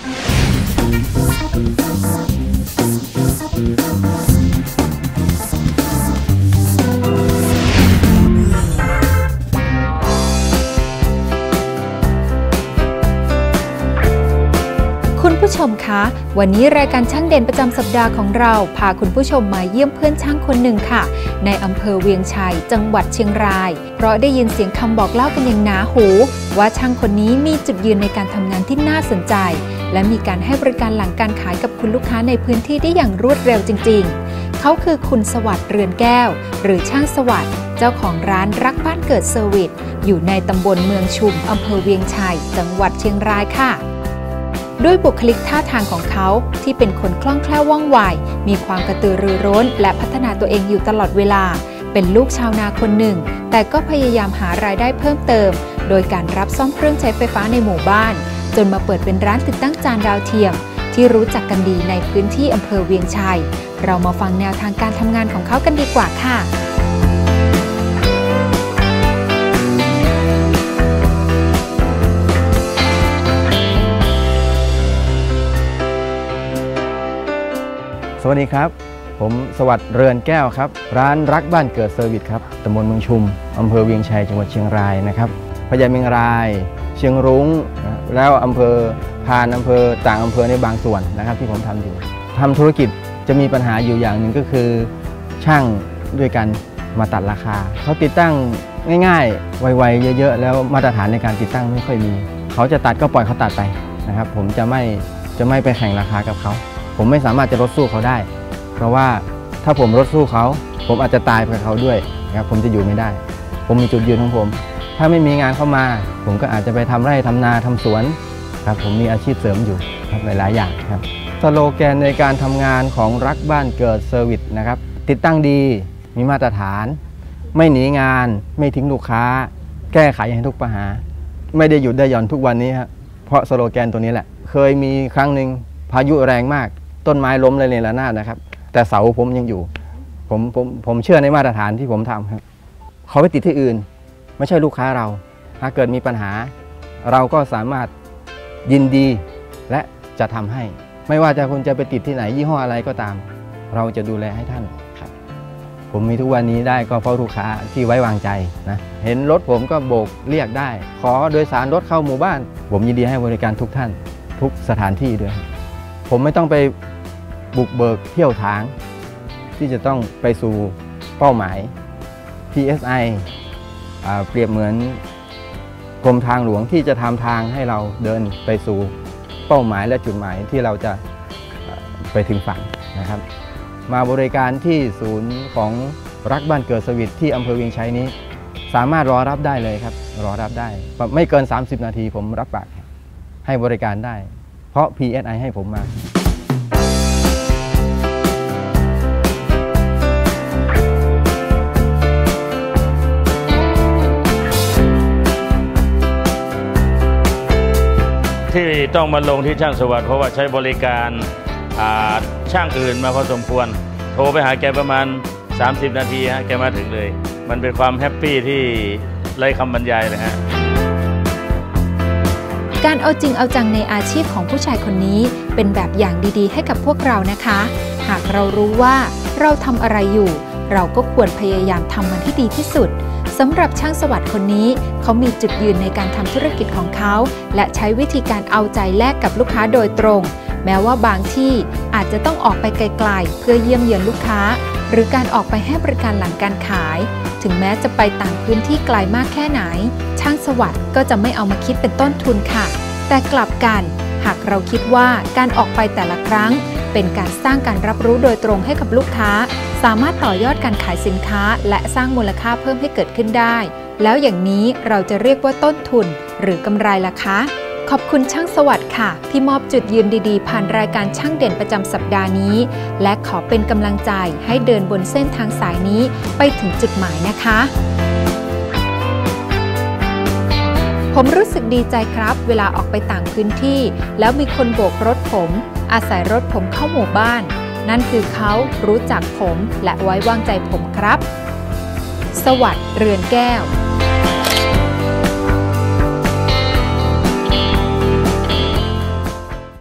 Thank you. ผู้ชมคะ วันนี้รายการช่างเด่นประจำสัปดาห์ของเรา พาคุณผู้ชมมาเยี่ยมเพื่อนช่างคนหนึ่งค่ะ ในอำเภอเวียงชัย จังหวัดเชียงราย เพราะได้ยินเสียงคำบอกเล่ากันอย่างหนาหู ว่าช่างคนนี้มีจุดยืนในการทำงานที่น่าสนใจ และมีการให้บริการหลังการขายกับคุณลูกค้าในพื้นที่ได้อย่างรวดเร็วจริง ๆ เขาคือคุณสวัสด์เรือนแก้ว หรือช่างสวัสด์เจ้าของร้านรักบ้านเกิดเซอร์วิสอยู่ในตำบลเมืองชุมอำเภอเวียงชัย จังหวัดเชียงรายค่ะ ด้วยบุคลิกท่าทางของเขาที่เป็นคนคล่องแคล่วว่องไว มีความกระตือรือร้น และพัฒนาตัวเองอยู่ตลอดเวลา เป็นลูกชาวนาคนหนึ่ง แต่ก็พยายามหารายได้เพิ่มเติม โดยการรับซ่อมเครื่องใช้ไฟฟ้าในหมู่บ้าน จนมาเปิดเป็นร้านติดตั้งจานดาวเทียม ที่รู้จักกันดีในพื้นที่อำเภอเวียงชัย เรามาฟังแนวทางการทำงานของเขากันดีกว่าค่ะ สวัสดีครับ ผมสวัสดิ์เรือนแก้วครับ ร้านรักบ้านเกิดเซอร์วิสครับตำบลเมืองชุมอำเภอเวียงชัยจังหวัดเชียงรายนะครับพญาเมียงราย เชียงรุ้ง แล้วอำเภอพานอำเภอต่างอำเภอในบางส่วนนะครับที่ผมทำอยู่ทำธุรกิจจะมีปัญหาอยู่อย่างหนึ่งก็คือ ช่างด้วยกันมาตัดราคาเขาติดตั้งง่ายๆ ไวๆเยอะๆ แล้วมาตรฐานในการติดตั้งไม่ค่อยมี เขาจะตัดก็ปล่อยเขาตัดไปนะครับ ผมจะไม่จะไม่ไปแข่งราคากับเขา ผมไม่สามารถจะลดสู้เขาได้ เพราะว่าถ้าผมลดสู้เขา ผมอาจจะตายไปกับเขาด้วยนะครับผมจะอยู่ไม่ได้ ผมมีจุดยืนของผม ถ้าไม่มีงานเข้ามา ผมก็อาจจะไปทำไร่ทำนาทำสวนครับผมมีอาชีพเสริมอยู่ครับหลายๆอย่างครับสโลแกนในการทำงานของรักบ้านเกิดเซอร์วิสนะครับติดตั้งดีมีมาตรฐาน ไม่หนีงานไม่ทิ้งลูกค้า แก้ไขให้ทุกปัญหา ไม่ได้หยุดได้หย่อนทุกวันนี้ครับเพราะสโลแกนตัวนี้แหละ เคยมีครั้งหนึ่งพายุแรงมาก ต้นไม้ล้มเลยในระนาดนะครับ แต่เสาผมยังอยู่ ผมผมผมเชื่อในมาตรฐานที่ผมทำครับเขาไปติดที่อื่น ไม่ใช่ลูกค้าเราถ้าเกิดมีปัญหา เราก็สามารถยินดีและจะทำให้ ไม่ว่าจะคุณจะไปติดที่ไหนยี่ห้ออะไรก็ตาม เราจะดูแลให้ท่านครับ ผมมีทุกวันนี้ได้ก็เพราะลูกค้าที่ไว้วางใจนะเห็นรถผมก็โบกเรียกได้ ขอโดยสารรถเข้าหมู่บ้าน ผมยินดีให้บริการทุกท่าน ทุกสถานที่ด้วย ผมไม่ต้องไป บุกเบิกเที่ยวทาง ที่จะต้องไปสู่เป้าหมาย PSI เปรียบเหมือนกรมทางหลวงที่จะทำทางให้เราเดินไปสู่เป้าหมายและจุดหมายที่เราจะไปถึงฝั่งนะครับ มาบริการที่ศูนย์ของรักบ้านเกิดสวิตที่อำเภอเวียงชัยนี้ สามารถรอรับได้เลยครับ รอรับได้ ไม่เกิน 30 นาทีผมรับปากให้บริการได้ เพราะ PSI ให้ผมมา ที่ต้องมาลงที่ช่างสวัสดิ์เพราะว่าใช้บริการาช่างอื่นมาพอสมควร โทรไปหาแกประมาณ 30 นาทีฮะแกมาถึงเลย มันเป็นความแฮปปี้ที่ไร้คำบรรยายเลยฮะการเอาจริงเอาจังในอาชีพของผู้ชายคนนี้เป็นแบบอย่างดีๆ ให้กับพวกเรานะคะ หากเรารู้ว่าเราทำอะไรอยู่ เราก็ควรพยายามทำมันให้ดีที่สุด สำหรับช่างสวัสด์คนนี้เขามีจุดยืนในการทำธุรกิจของเขา และใช้วิธีการเอาใจแลกกับลูกค้าโดยตรง แม้ว่าบางที่อาจจะต้องออกไปไกลๆ เพื่อเยี่ยมเยือนลูกค้า หรือการออกไปให้บริการหลังการขาย ถึงแม้จะไปต่างพื้นที่ไกลมากแค่ไหน ช่างสวัสด์ก็จะไม่เอามาคิดเป็นต้นทุนค่ะ แต่กลับกัน หากเราคิดว่าการออกไปแต่ละครั้ง เป็นการสร้างการรับรู้โดยตรงให้กับลูกค้า สามารถต่อยอดการขายสินค้าและสร้างมูลค่าเพิ่มให้เกิดขึ้นได้ แล้วอย่างนี้เราจะเรียกว่าต้นทุนหรือกำไรล่ะคะ ขอบคุณช่างสวัสดิ์ค่ะ ที่มอบจุดยืนดีๆ ผ่านรายการช่างเด่นประจำสัปดาห์นี้ และขอเป็นกำลังใจให้เดินบนเส้นทางสายนี้ไปถึงจุดหมายนะคะผมรู้สึกดีใจครับ เวลาออกไปต่างพื้นที่ แล้วมีคนโบกรถผม อาศัยรถผมเข้าหมู่บ้าน นั่นคือเขารู้จักผมและไว้วางใจผมครับ สวัสดิ์เรือนแก้ว